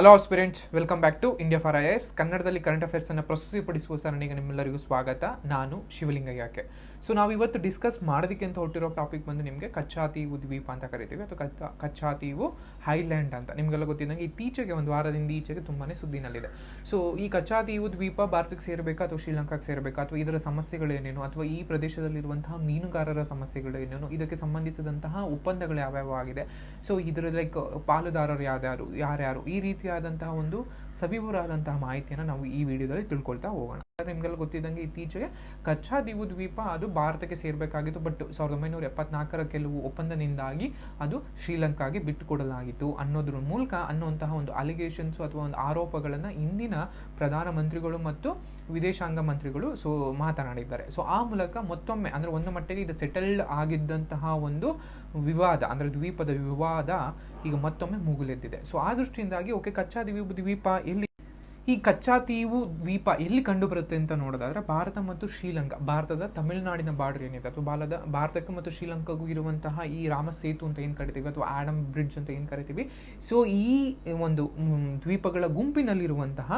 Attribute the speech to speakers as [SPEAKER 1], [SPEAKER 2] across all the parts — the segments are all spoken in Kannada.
[SPEAKER 1] Hello aspirants welcome back to India for I S ಕನ್ನಡದಲ್ಲಿ ಕರೆಂಟ್ ಅಫೇರ್ಸ್ ಅನ್ನು ಪ್ರಸ್ತುತಿಪಡಿಸುವ ಸರಣಿಗೆ ನಿಮ್ಮೆಲ್ಲರಿಗೂ ಸ್ವಾಗತ. ನಾನು ಶಿವಲಿಂಗ ಯಾಕೆ ಸೊ ನಾವು ಇವತ್ತು ಡಿಸ್ಕಸ್ ಮಾಡೋದಕ್ಕೆ ಅಂತ ಹೊಟ್ಟಿರೋ ಟಾಪಿಕ್ ಬಂದು ನಿಮಗೆ ಕಚ್ಚಾತೀವು ದ್ವೀಪ ಅಂತ ಕರಿತೀವಿ. ಅಥವಾ ಕಚ್ಚಾತಿ ಕಚ್ಚಾತೀವು ಹೈಲ್ಯಾಂಡ್ ಅಂತ. ನಿಮಗೆಲ್ಲ ಗೊತ್ತಿದ್ದಂಗೆ ಇತ್ತೀಚೆಗೆ ಒಂದು ವಾರದಿಂದ ಈಚೆಗೆ ತುಂಬಾ ಸುದ್ದಿನಲ್ಲಿದೆ. ಸೊ ಈ ಕಚ್ಚಾತೀವು ದ್ವೀಪ ಭಾರತಕ್ಕೆ ಸೇರಬೇಕಾ ಅಥವಾ ಶ್ರೀಲಂಕಾಕ್ಕೆ ಸೇರಬೇಕಾ ಅಥವಾ ಇದರ ಸಮಸ್ಯೆಗಳೇನೇನು ಅಥವಾ ಈ ಪ್ರದೇಶದಲ್ಲಿರುವಂತಹ ಮೀನುಗಾರರ ಸಮಸ್ಯೆಗಳೇನೇನು ಇದಕ್ಕೆ ಸಂಬಂಧಿಸಿದಂತಹ ಒಪ್ಪಂದಗಳು ಯಾವ್ಯಾವ ಆಗಿದೆ? ಸೊ ಇದರ ಲೈಕ್ ಪಾಲುದಾರರು ಯಾರ್ಯಾರು ಯಾರ್ಯಾರು? ಈ ರೀತಿಯಾದಂತಹ ಒಂದು ಸವಿವರಾದಂತಹ ಮಾಹಿತಿಯನ್ನು ನಾವು ಈ ವಿಡಿಯೋದಲ್ಲಿ ತಿಳ್ಕೊಳ್ತಾ ಹೋಗೋಣ. ನಿಮಗೆಲ್ಲ ಗೊತ್ತಿದ್ದಂಗೆ ಇತ್ತೀಚೆಗೆ ಕಚ್ಚಾ ದೀವು ದ್ವೀಪ ಅದು ಭಾರತಕ್ಕೆ ಸೇರಬೇಕಾಗಿತ್ತು, ಬಟ್ ಸಾವಿರದ ಒಂಬೈನೂರ ಎಪ್ಪತ್ನಾಲ್ಕರ ಕೆಲವು ಒಪ್ಪಂದದಿಂದಾಗಿ ಅದು ಶ್ರೀಲಂಕಾಗೆ ಬಿಟ್ಟುಕೊಡಲಾಗಿತ್ತು ಅನ್ನೋದ್ರ ಮೂಲಕ ಅನ್ನುವಂತಹ ಒಂದು ಅಲಿಗೇಷನ್ಸ್ ಅಥವಾ ಒಂದು ಆರೋಪಗಳನ್ನು ಇಂದಿನ ಪ್ರಧಾನಮಂತ್ರಿಗಳು ಮತ್ತು ವಿದೇಶಾಂಗ ಮಂತ್ರಿಗಳು ಸೊ ಮಾತನಾಡಿದ್ದಾರೆ. ಸೊ ಆ ಮೂಲಕ ಮತ್ತೊಮ್ಮೆ ಅಂದರೆ ಒಂದು ಮಟ್ಟಿಗೆ ಇದು ಸೆಟಲ್ಡ್ ಆಗಿದ್ದಂತಹ ಒಂದು ವಿವಾದ ಅಂದರೆ ದ್ವೀಪದ ವಿವಾದ ಈಗ ಮತ್ತೊಮ್ಮೆ ಮುಗುಲೆದ್ದಿದೆ. ಸೊ ಆ ದೃಷ್ಟಿಯಿಂದಾಗಿ ಓಕೆ ಕಚ್ಚಾ ದ್ವೀಪ ದ್ವೀಪ ಎಲ್ಲಿ ಈ ಕಚ್ಚಾ ತೀವು ದ್ವೀಪ ಎಲ್ಲಿ ಕಂಡು ಬರುತ್ತೆ ಅಂತ ನೋಡೋದಾದ್ರೆ ಭಾರತ ಮತ್ತು ಶ್ರೀಲಂಕಾ, ಭಾರತದ ತಮಿಳುನಾಡಿನ ಬಾರ್ಡರ್ ಏನಿದೆ ಅಥವಾ ಬಾಲದ ಭಾರತಕ್ಕೆ ಮತ್ತು ಶ್ರೀಲಂಕಾಗೂ ಇರುವಂತಹ ಈ ರಾಮ ಸೇತು ಅಂತ ಏನು ಕರಿತೀವಿ ಅಥವಾ ಆಡಮ್ ಬ್ರಿಡ್ಜ್ ಅಂತ ಏನು ಕರಿತೀವಿ. ಸೊ ಈ ಒಂದು ದ್ವೀಪಗಳ ಗುಂಪಿನಲ್ಲಿರುವಂತಹ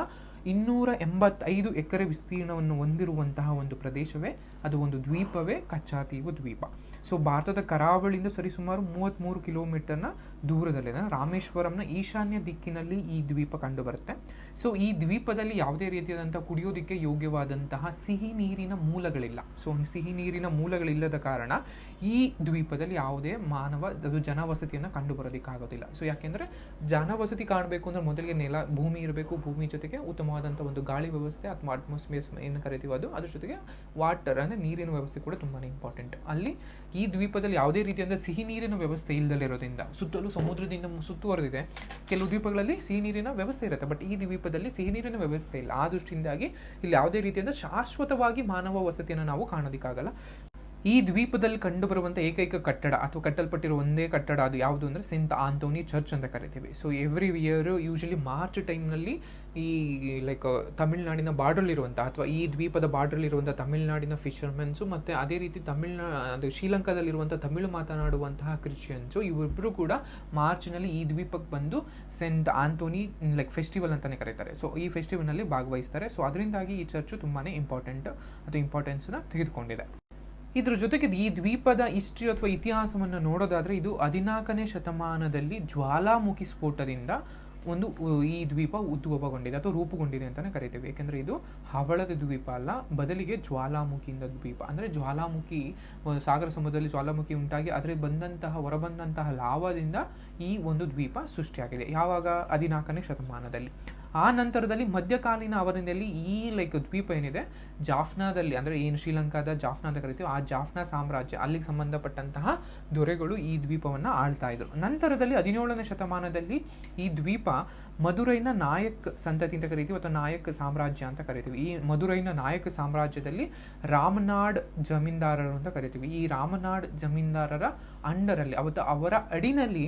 [SPEAKER 1] ಇನ್ನೂರ ಎಂಬತ್ತೈದು ಎಕರೆ ವಿಸ್ತೀರ್ಣವನ್ನು ಹೊಂದಿರುವಂತಹ ಒಂದು ಪ್ರದೇಶವೇ, ಅದು ಒಂದು ದ್ವೀಪವೇ ಕಚ್ಚಾತೀವ ದ್ವೀಪ. ಸೊ ಭಾರತದ ಕರಾವಳಿಯಿಂದ ಸರಿಸುಮಾರು ಮೂವತ್ತ್ಮೂರು ಕಿಲೋಮೀಟರ್ನ ದೂರದಲ್ಲಿದೆ ರಾಮೇಶ್ವರಂನ ಈಶಾನ್ಯ ದಿಕ್ಕಿನಲ್ಲಿ ಈ ದ್ವೀಪ ಕಂಡುಬರುತ್ತೆ. ಸೊ ಈ ದ್ವೀಪದಲ್ಲಿ ಯಾವುದೇ ರೀತಿಯಾದಂಥ ಕುಡಿಯೋದಕ್ಕೆ ಯೋಗ್ಯವಾದಂತಹ ಸಿಹಿ ನೀರಿನ ಮೂಲಗಳಿಲ್ಲ. ಸೊ ಸಿಹಿ ನೀರಿನ ಮೂಲಗಳಿಲ್ಲದ ಕಾರಣ ಈ ದ್ವೀಪದಲ್ಲಿ ಯಾವುದೇ ಮಾನವ, ಅದು ಜನವಸತಿಯನ್ನು ಕಂಡು ಬರೋದಕ್ಕಾಗೋದಿಲ್ಲ ಸೊ ಯಾಕೆಂದರೆ, ಜನವಸತಿ ಕಾಣಬೇಕು ಅಂದರೆ ಮೊದಲಿಗೆ ನೆಲ, ಭೂಮಿ ಇರಬೇಕು, ಭೂಮಿ ಜೊತೆಗೆ ಉತ್ತಮವಾದಂಥ ಒಂದು ಗಾಳಿ ವ್ಯವಸ್ಥೆ ಅಥವಾ ಅಟ್ಮಾಸ್ಫಿಯರ್ಸ್ ಏನು ಕರಿತೀವಿ ಅದು, ಅದ್ರ ಜೊತೆಗೆ ವಾಟರ್ ಅಂದರೆ ನೀರಿನ ವ್ಯವಸ್ಥೆ ಕೂಡ ತುಂಬಾ ಇಂಪಾರ್ಟೆಂಟ್ ಅಲ್ಲಿ ಈ ದ್ವೀಪದಲ್ಲಿ ಯಾವುದೇ ರೀತಿಯಾದ ಸಿಹಿ ನೀರಿನ ವ್ಯವಸ್ಥೆ ಇಲ್ಲದಲ್ಲಿರೋದ್ರಿಂದ ಸುತ್ತಲೂ ಸಮುದ್ರದಿಂದ ಸುತ್ತುವರೆದಿದೆ, ಕೆಲವು ದ್ವೀಪಗಳಲ್ಲಿ ಸಿಹಿ ನೀರಿನ ವ್ಯವಸ್ಥೆ ಇರುತ್ತೆ. ಬಟ್ ಈ ದ್ವೀಪದಲ್ಲಿ ಸಿಹಿ ನೀರಿನ ವ್ಯವಸ್ಥೆ ಇಲ್ಲ. ಆ ದೃಷ್ಟಿಯಿಂದಾಗಿ ಇಲ್ಲಿ ಯಾವುದೇ ರೀತಿಯಾದ ಶಾಶ್ವತವಾಗಿ ಮಾನವ ವಸತಿಯನ್ನು ನಾವು ಕಾಣೋದಕ್ಕಾಗಲ್ಲ. ಈ ದ್ವೀಪದಲ್ಲಿ ಕಂಡುಬರುವಂಥ ಏಕೈಕ ಕಟ್ಟಡ ಅಥವಾ ಕಟ್ಟಲ್ಪಟ್ಟಿರುವ ಒಂದೇ ಕಟ್ಟಡ ಅದು ಯಾವುದು ಅಂದರೆ ಸೆಂಟ್ ಆಂಥೋನಿ ಚರ್ಚ್ ಅಂತ ಕರಿತೀವಿ. So every year usually March ಟೈಮ್ನಲ್ಲಿ ಈ ಲೈಕ್ ತಮಿಳ್ನಾಡಿನ ಬಾರ್ಡ್ರಲ್ಲಿರುವಂಥ ಅಥವಾ ಈ ದ್ವೀಪದ ಬಾರ್ಡ್ರಲ್ಲಿರುವಂಥ ತಮಿಳ್ನಾಡಿನ ಫಿಷರ್ಮೆನ್ಸು ಮತ್ತು ಅದೇ ರೀತಿ ತಮಿಳ್ನಾ, ಅದು ಶ್ರೀಲಂಕಾದಲ್ಲಿರುವಂಥ ತಮಿಳು ಮಾತನಾಡುವಂತಹ ಕ್ರಿಶ್ಚಿಯನ್ಸು ಇವರಿಬ್ಬರು ಕೂಡ ಮಾರ್ಚ್ನಲ್ಲಿ ಈ ದ್ವೀಪಕ್ಕೆ ಬಂದು ಸೆಂಟ್ ಆಂಥೋನಿ ಲೈಕ್ ಫೆಸ್ಟಿವಲ್ ಅಂತಲೇ ಕರೀತಾರೆ. ಸೊ ಈ ಫೆಸ್ಟಿವಲ್ನಲ್ಲಿ ಭಾಗವಹಿಸ್ತಾರೆ. ಸೊ ಅದರಿಂದಾಗಿ ಈ ಚರ್ಚು ತುಂಬಾ ಇಂಪಾರ್ಟೆಂಟ್ ಅದು ಇಂಪಾರ್ಟೆನ್ಸ್ನ ತೆಗೆದುಕೊಂಡಿದೆ. ಇದ್ರ ಜೊತೆಗೆ ಈ ದ್ವೀಪದ ಹಿಸ್ಟ್ರಿ ಅಥವಾ ಇತಿಹಾಸವನ್ನು ನೋಡೋದಾದರೆ ಇದು ಹದಿನಾಲ್ಕನೇ ಶತಮಾನದಲ್ಲಿ ಜ್ವಾಲಾಮುಖಿ ಸ್ಫೋಟದಿಂದ ಒಂದು ಈ ದ್ವೀಪ ಉದ್ಭವಗೊಂಡಿದೆ ಅಥವಾ ರೂಪುಗೊಂಡಿದೆ ಅಂತಾನೆ ಕರಿತೇವೆ. ಏಕೆಂದರೆ ಇದು ಹವಳದ ದ್ವೀಪ ಅಲ್ಲ, ಬದಲಿಗೆ ಜ್ವಾಲಾಮುಖಿಯಿಂದ ದ್ವೀಪ. ಅಂದ್ರೆ ಜ್ವಾಲಾಮುಖಿ ಸಾಗರ ಸಮುದ್ರದಲ್ಲಿ ಜ್ವಾಲಾಮುಖಿ ಉಂಟಾಗಿ ಅದರ ಬಂದಂತಹ, ಹೊರಬಂದಂತಹ ಲಾವಾದಿಂದ ಈ ಒಂದು ದ್ವೀಪ ಸೃಷ್ಟಿಯಾಗಿದೆ. ಯಾವಾಗ? ಹದಿನಾಲ್ಕನೇ ಶತಮಾನದಲ್ಲಿ. ಆ ನಂತರದಲ್ಲಿ ಮಧ್ಯಕಾಲೀನ ಅವಧಿಯಲ್ಲಿ ಈ ಲೈಕ್ ದ್ವೀಪ ಏನಿದೆ, ಜಾಫ್ನಾದಲ್ಲಿ, ಅಂದರೆ ಏನು, ಶ್ರೀಲಂಕಾದ ಜಾಫ್ನಾ ಅಂತ ಕರಿತೀವಿ, ಆ ಜಾಫ್ನಾ ಸಾಮ್ರಾಜ್ಯ, ಅಲ್ಲಿಗೆ ಸಂಬಂಧಪಟ್ಟಂತಹ ದೊರೆಗಳು ಈ ದ್ವೀಪವನ್ನು ಆಳ್ತಾ ಇದ್ರು. ನಂತರದಲ್ಲಿ ಹದಿನೇಳನೇ ಶತಮಾನದಲ್ಲಿ ಈ ದ್ವೀಪ ಮಧುರೈನ ನಾಯಕ್ ಸಂತತಿ ಅಂತ ಕರಿತೀವಿ, ಅಥವಾ ನಾಯಕ್ ಸಾಮ್ರಾಜ್ಯ ಅಂತ ಕರಿತೀವಿ. ಈ ಮಧುರೈನ ನಾಯಕ ಸಾಮ್ರಾಜ್ಯದಲ್ಲಿ ರಾಮನಾಡ್ ಜಮೀನ್ದಾರರು ಅಂತ ಕರಿತೀವಿ. ಈ ರಾಮನಾಡ್ ಜಮೀನ್ದಾರರ ಅಂಡರಲ್ಲಿ, ಅವತ್ತು ಅವರ ಅಡಿನಲ್ಲಿ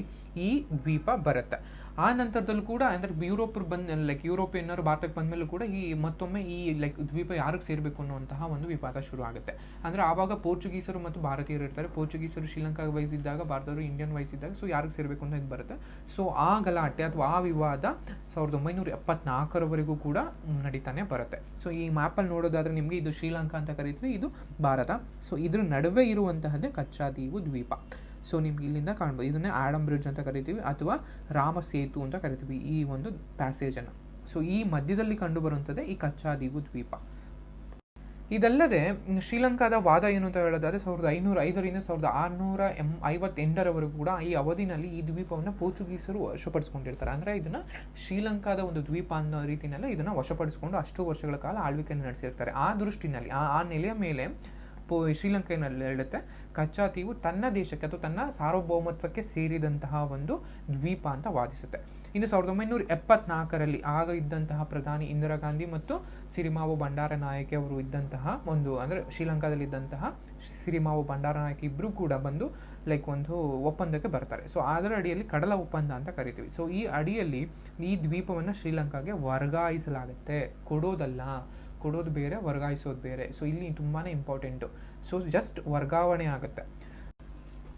[SPEAKER 1] ಈ ದ್ವೀಪ ಬರುತ್ತೆ. ಆ ನಂತರದಲ್ಲೂ ಕೂಡ, ಅಂದ್ರೆ ಯುರೋಪ್ ಬಂದ ಲೈಕ್ ಯುರೋಪಿಯನ್ನರು ಭಾರತಕ್ಕೆ ಬಂದಮೇಲೆ ಕೂಡ ಈ ಮತ್ತೊಮ್ಮೆ ಈ ಲೈಕ್ ದ್ವೀಪ ಯಾರಿಗೆ ಸೇರಬೇಕು ಅನ್ನುವಂತಹ ಒಂದು ವಿವಾದ ಶುರು ಆಗುತ್ತೆ. ಅಂದ್ರೆ ಆವಾಗ ಪೋರ್ಚುಗೀಸರು ಮತ್ತು ಭಾರತೀಯರು ಇರ್ತಾರೆ. ಪೋರ್ಚುಗೀಸರು ಶ್ರೀಲಂಕಾ ವಹಿಸಿದ್ದಾಗ ಭಾರತವರು ಇಂಡಿಯನ್ ವಹಿಸಿದ್ದಾಗ ಸೊ ಯಾರಿಗೆ ಸೇರಬೇಕು ಅಂತ ಇದು ಬರುತ್ತೆ. ಸೊ ಆ ಗಲಾಟೆ ಅಥವಾ ಆ ವಿವಾದ ಸಾವಿರದ ಒಂಬೈನೂರ ಎಪ್ಪತ್ನಾಲ್ಕರವರೆಗೂ ಕೂಡ ನಡೀತಾನೆ ಬರುತ್ತೆ. ಸೊ ಈ ಮ್ಯಾಪಲ್ಲಿ ನೋಡೋದಾದ್ರೆ ನಿಮಗೆ ಇದು ಶ್ರೀಲಂಕಾ ಅಂತ ಕರೀತೀವಿ, ಇದು ಭಾರತ. ಸೊ ಇದ್ರ ನಡುವೆ ಇರುವಂತಹದ್ದೇ ಕಚ್ಚಾದೀವು ದ್ವೀಪ. ಸೊ ನಿಮ್ಗೆ ಇಲ್ಲಿಂದ ಕಾಣ್ಬೋದು. ಇದನ್ನೇ ಆಡಮ್ ಬ್ರಿಡ್ಜ್ ಅಂತ ಕರಿತೀವಿ, ಅಥವಾ ರಾಮ ಸೇತು ಅಂತ ಕರಿತೀವಿ ಈ ಒಂದು ಪ್ಯಾಸೇಜನ್ನು ಸೊ ಈ ಮಧ್ಯದಲ್ಲಿ ಕಂಡುಬರುವಂಥದ್ದೇ ಈ ಕಚ್ಚಾದೀವು ದ್ವೀಪ. ಇದಲ್ಲದೆ, ಶ್ರೀಲಂಕಾದ ವಾದ ಏನು ಅಂತ ಹೇಳೋದಾದ್ರೆ, ಸಾವಿರದ ಐನೂರ ಐದರಿಂದ ಸಾವಿರದ ಆರುನೂರ ಎಂ, ಐವತ್ತೆಂಟರವರೆಗೂ ಕೂಡ ಈ ಅವಧಿನಲ್ಲಿ ಈ ದ್ವೀಪವನ್ನು ಪೋರ್ಚುಗೀಸರು ವಶಪಡಿಸ್ಕೊಂಡಿರ್ತಾರೆ. ಅಂದರೆ ಇದನ್ನು ಶ್ರೀಲಂಕಾದ ಒಂದು ದ್ವೀಪ ಅನ್ನೋ ರೀತಿಯಲ್ಲಿ ಇದನ್ನು ವಶಪಡಿಸಿಕೊಂಡು ಅಷ್ಟು ವರ್ಷಗಳ ಕಾಲ ಆಳ್ವಿಕೆಯನ್ನು ನಡೆಸಿರ್ತಾರೆ. ಆ ದೃಷ್ಟಿನಲ್ಲಿ, ಆ ಆ ನೆಲೆಯ ಮೇಲೆ ಶ್ರೀಲಂಕೆಯಲ್ಲಿ ಹೇಳುತ್ತೆ ಕಚ್ಚಾತೀವು ತನ್ನ ದೇಶಕ್ಕೆ ಅಥವಾ ತನ್ನ ಸಾರ್ವಭೌಮತ್ವಕ್ಕೆ ಸೇರಿದಂತಹ ಒಂದು ದ್ವೀಪ ಅಂತ ವಾದಿಸುತ್ತೆ. ಇನ್ನು ಸಾವಿರದ ಒಂಬೈನೂರ ಎಪ್ಪತ್ನಾಲ್ಕರಲ್ಲಿ ಆಗ ಇದ್ದಂತಹ ಪ್ರಧಾನಿ ಇಂದಿರಾ ಗಾಂಧಿ ಮತ್ತು ಸಿರಿಮಾವು ಬಂಡಾರನಾಯಕಿ ಅವರು ಇದ್ದಂತಹ ಒಂದು ಅಂದರೆ ಶ್ರೀಲಂಕಾದಲ್ಲಿ ಇದ್ದಂತಹ ಭಂಡಾರ ನಾಯಕಿ ಇಬ್ಬರು ಕೂಡ ಬಂದು ಲೈಕ್ ಒಂದು ಒಪ್ಪಂದಕ್ಕೆ ಬರ್ತಾರೆ. ಸೊ ಅದರ ಅಡಿಯಲ್ಲಿ ಕಡಲ ಒಪ್ಪಂದ ಅಂತ ಕರಿತೀವಿ. ಸೊ ಈ ಅಡಿಯಲ್ಲಿ ಈ ದ್ವೀಪವನ್ನು ಶ್ರೀಲಂಕಾಗೆ ವರ್ಗಾಯಿಸಲಾಗುತ್ತೆ. ಕೊಡೋದಲ್ಲ. ಕೊಡೋದು ಬೇರೆ ವರ್ಗಾಯಿಸೋದು ಬೇರೆ. ಸೊ ಇಲ್ಲಿ ತುಂಬಾ ಇಂಪಾರ್ಟೆಂಟು ಸೊ ಜಸ್ಟ್ ವರ್ಗಾವಣೆ ಆಗುತ್ತೆ.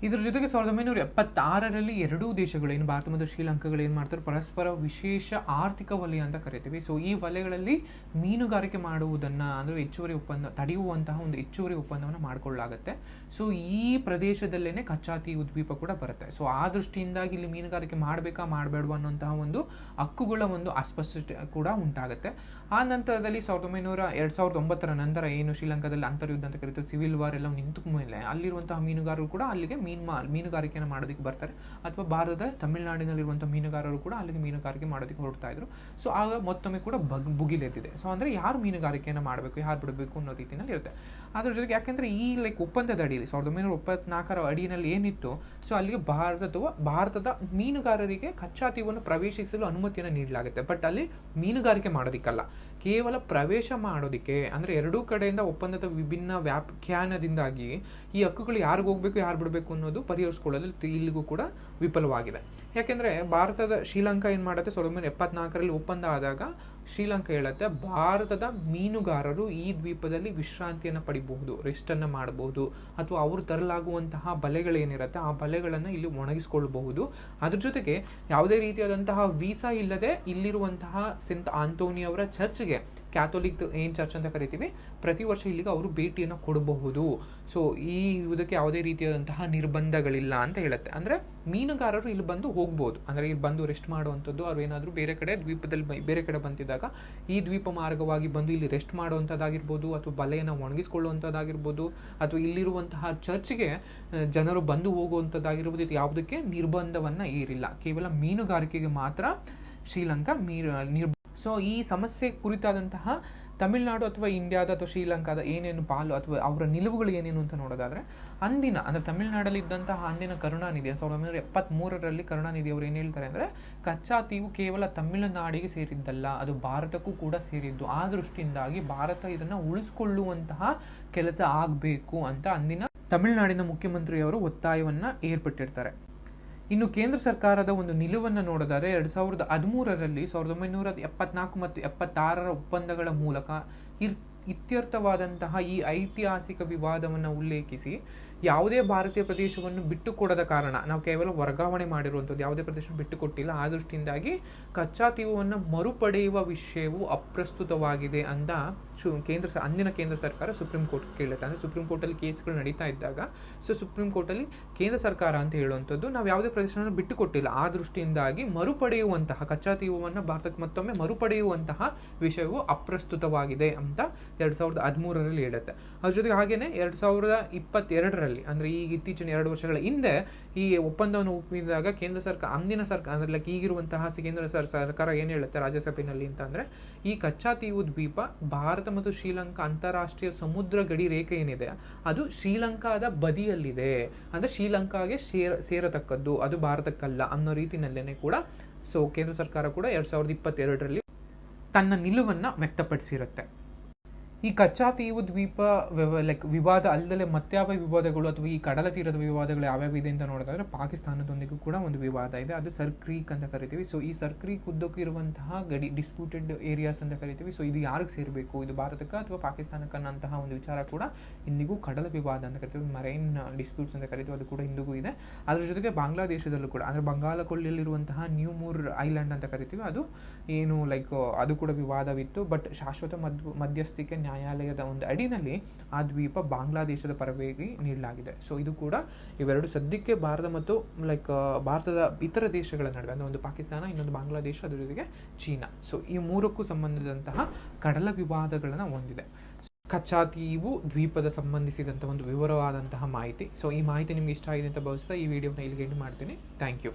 [SPEAKER 1] ಇದ್ರ ಜೊತೆಗೆ ಸಾವಿರದ ಒಂಬೈನೂರ ಎಪ್ಪತ್ತಾರರಲ್ಲಿ ಎರಡೂ ದೇಶಗಳು ಏನು ಭಾರತ ಮತ್ತು ಶ್ರೀಲಂಕಾಗಳು ಏನು ಮಾಡ್ತಾರೆ, ಪರಸ್ಪರ ವಿಶೇಷ ಆರ್ಥಿಕ ವಲಯ ಅಂತ ಕರಿತೀವಿ. ಸೊ ಈ ವಲಯಗಳಲ್ಲಿ ಮೀನುಗಾರಿಕೆ ಮಾಡುವುದನ್ನು ಅಂದರೆ ಹೆಚ್ಚುವರಿ ಒಪ್ಪಂದ, ತಡೆಯುವಂತಹ ಒಂದು ಹೆಚ್ಚುವರಿ ಒಪ್ಪಂದವನ್ನು ಮಾಡಿಕೊಳ್ಳಲಾಗುತ್ತೆ. ಸೊ ಈ ಪ್ರದೇಶದಲ್ಲೇ ಕಚ್ಚಾತಿ ಉದ್ವೀಪ ಕೂಡ ಬರುತ್ತೆ. ಸೊ ಆ ದೃಷ್ಟಿಯಿಂದಾಗಿ ಇಲ್ಲಿ ಮೀನುಗಾರಿಕೆ ಮಾಡಬೇಕಾ ಮಾಡಬೇಡುವ ಅನ್ನುವಂತಹ ಒಂದು ಹಕ್ಕುಗಳ ಒಂದು ಅಸ್ಪಷ್ಟತೆ ಕೂಡ ಉಂಟಾಗುತ್ತೆ. ಆ ನಂತರದಲ್ಲಿ ಸಾವಿರದ ಒಂಬೈನೂರ, ಎರಡು ಸಾವಿರದ ಒಂಬತ್ತರ ನಂತರ ಏನು ಶ್ರೀಲಂಕಾದಲ್ಲಿ ಅಂತರ್ಯುದ್ಧ ಅಂತ ಕರೀತಾರೆ ಸಿವಿಲ್ ವಾರ್ ಎಲ್ಲ ನಿಂತ ಮೇಲೆ ಅಲ್ಲಿರುವಂತಹ ಮೀನುಗಾರರು ಕೂಡ ಅಲ್ಲಿಗೆ ಮೀನು ಮಾ ಮೀನುಗಾರಿಕೆಯನ್ನು ಮಾಡೋದಕ್ಕೆ ಬರ್ತಾರೆ. ಅಥವಾ ಭಾರತದ ತಮಿಳುನಾಡಿನಲ್ಲಿರುವಂಥ ಮೀನುಗಾರರು ಕೂಡ ಅಲ್ಲಿಗೆ ಮೀನುಗಾರಿಕೆ ಮಾಡೋದಕ್ಕೆ ಹೊರಡ್ತಾ ಇದ್ರು. ಸೊ ಆಗ ಮತ್ತೊಮ್ಮೆ ಕೂಡ ಬಗ್ ಬುಗಿಲೆದ್ದಿದೆ ಸೊ ಅಂದರೆ ಯಾರು ಮೀನುಗಾರಿಕೆಯನ್ನು ಮಾಡಬೇಕು, ಯಾರು ಬಿಡಬೇಕು ಅನ್ನೋ ರೀತಿಯಲ್ಲಿ ಇರುತ್ತೆ. ಅದ್ರ ಜೊತೆಗೆ ಯಾಕೆಂದರೆ ಈ ಲೈಕ್ ಒಪ್ಪಂದದ ಅಡಿಯಲ್ಲಿ, ಸಾವಿರದ ಒಂಬೈನೂರ ಇಪ್ಪತ್ನಾಲ್ಕರ ಅಡಿಯಲ್ಲಿ ಏನಿತ್ತು ಸೊ ಅಲ್ಲಿಗೆ ಅಥವಾ ಭಾರತದ ಮೀನುಗಾರರಿಗೆ ಕಚ್ಚಾತೀವನ್ನು ಪ್ರವೇಶಿಸಲು ಅನುಮತಿಯನ್ನು ನೀಡಲಾಗುತ್ತೆ. ಬಟ್ ಅಲ್ಲಿ ಮೀನುಗಾರಿಕೆ ಮಾಡೋದಿಕ್ಕಲ್ಲ. ಕೇವಲ ಪ್ರವೇಶ ಮಾಡೋದಕ್ಕೆ ಅಂದರೆ ಎರಡೂ ಕಡೆಯಿಂದ ಒಪ್ಪಂದದ ವಿಭಿನ್ನ ವ್ಯಾಖ್ಯಾನದಿಂದಾಗಿ ಈ ಹಕ್ಕುಗಳು ಯಾರಿಗೆ ಹೋಗಬೇಕು, ಯಾರು ಬಿಡಬೇಕು ಅನ್ನೋದು ಪರಿಹರಿಸ್ಕೊಳ್ಳೋದು ಇಲ್ಲಿಗೂ ಕೂಡ ವಿಫಲವಾಗಿದೆ. ಯಾಕೆಂದರೆ ಭಾರತದ ಶ್ರೀಲಂಕಾ ಏನು ಮಾಡುತ್ತೆ? ಸಾವಿರದ ಒಂಬೈನೂರ ಎಪ್ಪತ್ನಾಲ್ಕರಲ್ಲಿ ಒಪ್ಪಂದ ಆದಾಗ ಶ್ರೀಲಂಕಾ ಹೇಳುತ್ತೆ, ಭಾರತದ ಮೀನುಗಾರರು ಈ ದ್ವೀಪದಲ್ಲಿ ವಿಶ್ರಾಂತಿಯನ್ನು ಪಡಿಬಹುದು, ರೆಸ್ಟನ್ನು ಮಾಡಬಹುದು, ಅಥವಾ ಅವರು ತರಲಾಗುವಂತಹ ಬಲೆಗಳೇನಿರುತ್ತೆ, ಆ ಬಲೆಗಳನ್ನು ಇಲ್ಲಿ ಒಣಗಿಸ್ಕೊಳ್ಬಹುದು. ಅದ್ರ ಜೊತೆಗೆ ಯಾವುದೇ ರೀತಿಯಾದಂತಹ ವೀಸಾ ಇಲ್ಲದೆ ಇಲ್ಲಿರುವಂತಹ ಸೆಂಟ್ ಆಂಟೋನಿಯವರ ಚರ್ಚ್ಗೆ ಕ್ಯಾಥೋಲಿಕ್ ಏನು ಚರ್ಚ್ ಅಂತ ಕರಿತೀವಿ, ಪ್ರತಿ ವರ್ಷ ಇಲ್ಲಿಗೆ ಅವರು ಭೇಟಿಯನ್ನು ಕೊಡಬಹುದು. ಸೊ ಈ ಇದಕ್ಕೆ ಯಾವುದೇ ರೀತಿಯಾದಂತಹ ನಿರ್ಬಂಧಗಳಿಲ್ಲ ಅಂತ ಹೇಳುತ್ತೆ. ಅಂದರೆ ಮೀನುಗಾರರು ಇಲ್ಲಿ ಬಂದು ಹೋಗ್ಬೋದು. ಅಂದರೆ ಇಲ್ಲಿ ಬಂದು ರೆಸ್ಟ್ ಮಾಡುವಂಥದ್ದು, ಅವ್ರು ಏನಾದರೂ ಬೇರೆ ಕಡೆ ದ್ವೀಪದಲ್ಲಿ ಬೇರೆ ಕಡೆ ಬಂದಿದ್ದಾಗ, ಈ ದ್ವೀಪ ಮಾರ್ಗವಾಗಿ ಬಂದು ಇಲ್ಲಿ ರೆಸ್ಟ್ ಮಾಡುವಂಥದ್ದಾಗಿರ್ಬೋದು, ಅಥವಾ ಬಲೆಯನ್ನು ಒಣಗಿಸ್ಕೊಳ್ಳುವಂಥದ್ದಾಗಿರ್ಬೋದು, ಅಥವಾ ಇಲ್ಲಿರುವಂತಹ ಚರ್ಚ್ಗೆ ಜನರು ಬಂದು ಹೋಗುವಂಥದ್ದಾಗಿರ್ಬೋದು, ಇದು ಯಾವುದಕ್ಕೆ ನಿರ್ಬಂಧವನ್ನು ಏರಿಲ್ಲ. ಕೇವಲ ಮೀನುಗಾರಿಕೆಗೆ ಮಾತ್ರ ಶ್ರೀಲಂಕಾ ಮೀರ್ ನಿರ್ ಸೊ ಈ ಸಮಸ್ಯೆ ಕುರಿತಾದಂತಹ ತಮಿಳುನಾಡು ಅಥವಾ ಇಂಡಿಯಾದ ಅಥವಾ ಶ್ರೀಲಂಕಾದ ಏನೇನು ಪಾಲು ಅಥವಾ ಅವರ ನಿಲುವುಗಳು ಏನೇನು ಅಂತ ನೋಡೋದಾದರೆ, ಅಂದಿನ, ಅಂದರೆ ತಮಿಳ್ನಾಡಲ್ಲಿ ಇದ್ದಂತಹ ಅಂದಿನ ಕರುಣಾನಿಧಿ ಸಾವಿರದ ಒಂಬೈನೂರ ಎಪ್ಪತ್ತ್ಮೂರರಲ್ಲಿ ಕರುಣಾನಿಧಿ ಅವರು ಏನು ಹೇಳ್ತಾರೆ ಅಂದರೆ, ಕಚ್ಚಾ ತೀವು ಕೇವಲ ತಮಿಳುನಾಡಿಗೆ ಸೇರಿದ್ದಲ್ಲ, ಅದು ಭಾರತಕ್ಕೂ ಕೂಡ ಸೇರಿದ್ದು. ಆ ದೃಷ್ಟಿಯಿಂದಾಗಿ ಭಾರತ ಇದನ್ನು ಉಳಿಸ್ಕೊಳ್ಳುವಂತಹ ಕೆಲಸ ಆಗಬೇಕು ಅಂತ ಅಂದಿನ ತಮಿಳುನಾಡಿನ ಮುಖ್ಯಮಂತ್ರಿಯವರು ಒತ್ತಾಯವನ್ನು ಏರ್ಪಟ್ಟಿರ್ತಾರೆ. ಇನ್ನು ಕೇಂದ್ರ ಸರ್ಕಾರದ ಒಂದು ನಿಲುವನ್ನು ನೋಡಿದರೆ ಎರಡು ಸಾವಿರದ ಹದಿಮೂರರಲ್ಲಿ, ಸಾವಿರದ ಒಂಬೈನೂರ ಎಪ್ಪತ್ನಾಲ್ಕು ಮತ್ತು ಎಪ್ಪತ್ತಾರರ ಒಪ್ಪಂದಗಳ ಮೂಲಕ ಇರ್, ಇತ್ಯರ್ಥವಾದಂತಹ ಈ ಐತಿಹಾಸಿಕ ವಿವಾದವನ್ನು ಉಲ್ಲೇಖಿಸಿ ಯಾವುದೇ ಭಾರತೀಯ ಪ್ರದೇಶವನ್ನು ಬಿಟ್ಟುಕೊಡದ ಕಾರಣ, ನಾವು ಕೇವಲ ವರ್ಗಾವಣೆ ಮಾಡಿರುವಂಥದ್ದು ಯಾವುದೇ ಪ್ರದೇಶ ಬಿಟ್ಟುಕೊಟ್ಟಿಲ್ಲ, ಆ ದೃಷ್ಟಿಯಿಂದಾಗಿ ಕಚ್ಚಾ ತೀವವನ್ನು ಮರುಪಡೆಯುವ ವಿಷಯವು ಅಪ್ರಸ್ತುತವಾಗಿದೆ ಅಂತ ಶು, ಕೇಂದ್ರ ಅಂದಿನ ಕೇಂದ್ರ ಸರ್ಕಾರ ಸುಪ್ರೀಂ ಕೋರ್ಟ್ ಕೇಳುತ್ತೆ. ಅಂದರೆ ಸುಪ್ರೀಂ ಕೋರ್ಟಲ್ಲಿ ಕೇಸ್ಗಳು ನಡೀತಾ ಇದ್ದಾಗ, ಸೊ ಸುಪ್ರೀಂ ಕೋರ್ಟಲ್ಲಿ ಕೇಂದ್ರ ಸರ್ಕಾರ ಅಂತ ಹೇಳುವಂಥದ್ದು ನಾವು ಯಾವುದೇ ಪ್ರದೇಶವನ್ನು ಬಿಟ್ಟುಕೊಟ್ಟಿಲ್ಲ. ಆ ದೃಷ್ಟಿಯಿಂದಾಗಿ ಮರುಪಡೆಯುವಂತಹ, ಕಚ್ಚಾ ತೀವವನ್ನು ಭಾರತಕ್ಕೆ ಮತ್ತೊಮ್ಮೆ ಮರುಪಡೆಯುವಂತಹ ವಿಷಯವು ಅಪ್ರಸ್ತುತವಾಗಿದೆ ಅಂತ ಎರಡು ಸಾವಿರದ ಹದಿಮೂರರಲ್ಲಿ ಹೇಳುತ್ತೆ. ಅದ್ರ ಜೊತೆಗೆ ಹಾಗೆಯೇ ಎರಡು ಸಾವಿರದ ಇಪ್ಪತ್ತೆರಡರಲ್ಲಿ ಅಂದರೆ ಈಗ ಇತ್ತೀಚಿನ ಎರಡು ವರ್ಷಗಳ ಹಿಂದೆ ಈ ಒಪ್ಪಂದವನ್ನು ಒಪ್ಪಿದಾಗ ಕೇಂದ್ರ ಸರ್ಕಾರ, ಅಂದಿನ ಸರ್ಕಾರ, ಅಂದರೆ ಲೈಕ್ ಈಗಿರುವಂತಹ ಕೇಂದ್ರ ಸರ್ಕಾರ ಏನು ಹೇಳುತ್ತೆ ರಾಜ್ಯಸಭೆಯಲ್ಲಿ ಅಂತ ಅಂದ್ರೆ ಈ ಕಚ್ಚಾ ತೀವು ದ್ವೀಪ ಭಾರತ ಮತ್ತು ಶ್ರೀಲಂಕಾ ಅಂತಾರಾಷ್ಟ್ರೀಯ ಸಮುದ್ರ ಗಡಿ ರೇಖೆ ಏನಿದೆ, ಅದು ಶ್ರೀಲಂಕಾದ ಬದಿಯಲ್ಲಿದೆ. ಅಂದರೆ ಶ್ರೀಲಂಕಾಗೆ ಸೇರ ಸೇರತಕ್ಕದ್ದು, ಅದು ಭಾರತಕ್ಕಲ್ಲ ಅನ್ನೋ ರೀತಿಯಲ್ಲೇ ಕೂಡ ಸೊ ಕೇಂದ್ರ ಸರ್ಕಾರ ಕೂಡ ಎರಡು ಸಾವಿರದ ಇಪ್ಪತ್ತೆರಡರಲ್ಲಿ ತನ್ನ ನಿಲುವನ್ನು ವ್ಯಕ್ತಪಡಿಸಿರುತ್ತೆ. ಈ ಕಚ್ಚಾ ತೀವು ದ್ವೀಪ ಲೈಕ್ ವಿವಾದ ಅಲ್ಲದೆ ಮತ್ಯಾವ ವಿವಾದಗಳು ಅಥವಾ ಈ ಕಡಲ ತೀರದ ವಿವಾದಗಳು ಯಾವ್ಯಾವ ಇದೆ ಅಂತ ನೋಡೋದಾದ್ರೆ ಪಾಕಿಸ್ತಾನದೊಂದಿಗೂ ಕೂಡ ಒಂದು ವಿವಾದ ಇದೆ. ಅದು ಸರ್ ಕ್ರೀಕ್ ಅಂತ ಕರಿತೀವಿ. ಸೊ ಈ ಸರ್ ಕ್ರೀಕ್ ಉದ್ದಕ್ಕೂ ಇರುವಂತಹ ಗಡಿ ಡಿಸ್ಪ್ಯೂಟೆಡ್ ಏರಿಯಾಸ್ ಅಂತ ಕರಿತೀವಿ. ಸೊ ಇದು ಯಾರಿಗೆ ಸೇರಬೇಕು? ಇದು ಭಾರತಕ್ಕೆ ಅಥವಾ ಪಾಕಿಸ್ತಾನಕ್ಕೆ ಅನ್ನೋಂತಹ ಒಂದು ವಿಚಾರ ಕೂಡ ಇಂದಿಗೂ ಕಡಲ ವಿವಾದ ಅಂತ ಕರಿತೀವಿ. ಮರೈನ್ ಡಿಸ್ಪ್ಯೂಟ್ಸ್ ಅಂತ ಕರಿತೀವಿ. ಅದು ಕೂಡ ಇಂದಿಗೂ ಇದೆ. ಅದ್ರ ಜೊತೆಗೆ ಬಾಂಗ್ಲಾದೇಶದಲ್ಲೂ ಕೂಡ, ಅಂದರೆ ಬಂಗಾಳ ಕೊಳ್ಳಿಯಲ್ಲಿರುವಂತಹ ನ್ಯೂ ಮೂರ್ ಐಲ್ಯಾಂಡ್ ಅಂತ ಕರಿತೀವಿ. ಅದು ಏನು ಲೈಕ್ ಅದು ಕೂಡ ವಿವಾದವಿತ್ತು. ಬಟ್ ಶಾಶ್ವತ ಮದ್, ಮಧ್ಯಸ್ಥಿಕೆ ನ್ಯಾಯಾಲಯದ ಒಂದು ಅಡಿನಲ್ಲಿ ಆ ದ್ವೀಪ ಬಾಂಗ್ಲಾದೇಶದ ಪರವಾಗಿ ನೀಡಲಾಗಿದೆ. ಸೊ ಇದು ಕೂಡ ಇವೆರಡು ಸದ್ಯಕ್ಕೆ ಭಾರತ ಮತ್ತು ಲೈಕ್ ಭಾರತದ ಇತರ ದೇಶಗಳ ನಡುವೆ, ಅಂದರೆ ಒಂದು ಪಾಕಿಸ್ತಾನ, ಇನ್ನೊಂದು ಬಾಂಗ್ಲಾದೇಶ, ಅದರ ಜೊತೆಗೆ ಚೀನಾ. ಸೊ ಈ ಮೂರಕ್ಕೂ ಸಂಬಂಧಿಸಿದಂತಹ ಕಡಲ ವಿವಾದಗಳನ್ನು ಹೊಂದಿದೆ. ಕಚ್ಚಾ ತೀವು ದ್ವೀಪದ ಸಂಬಂಧಿಸಿದಂಥ ಒಂದು ವಿವರವಾದಂತಹ ಮಾಹಿತಿ. ಸೊ ಈ ಮಾಹಿತಿ ನಿಮ್ಗೆ ಇಷ್ಟ ಆಗಿದೆ ಅಂತ ಭಾವಿಸ್ತಾ ಈ ವಿಡಿಯೋನ ಇಲ್ಲಿಗೆ ಎಂಡ್ ಮಾಡ್ತೀನಿ. Thank you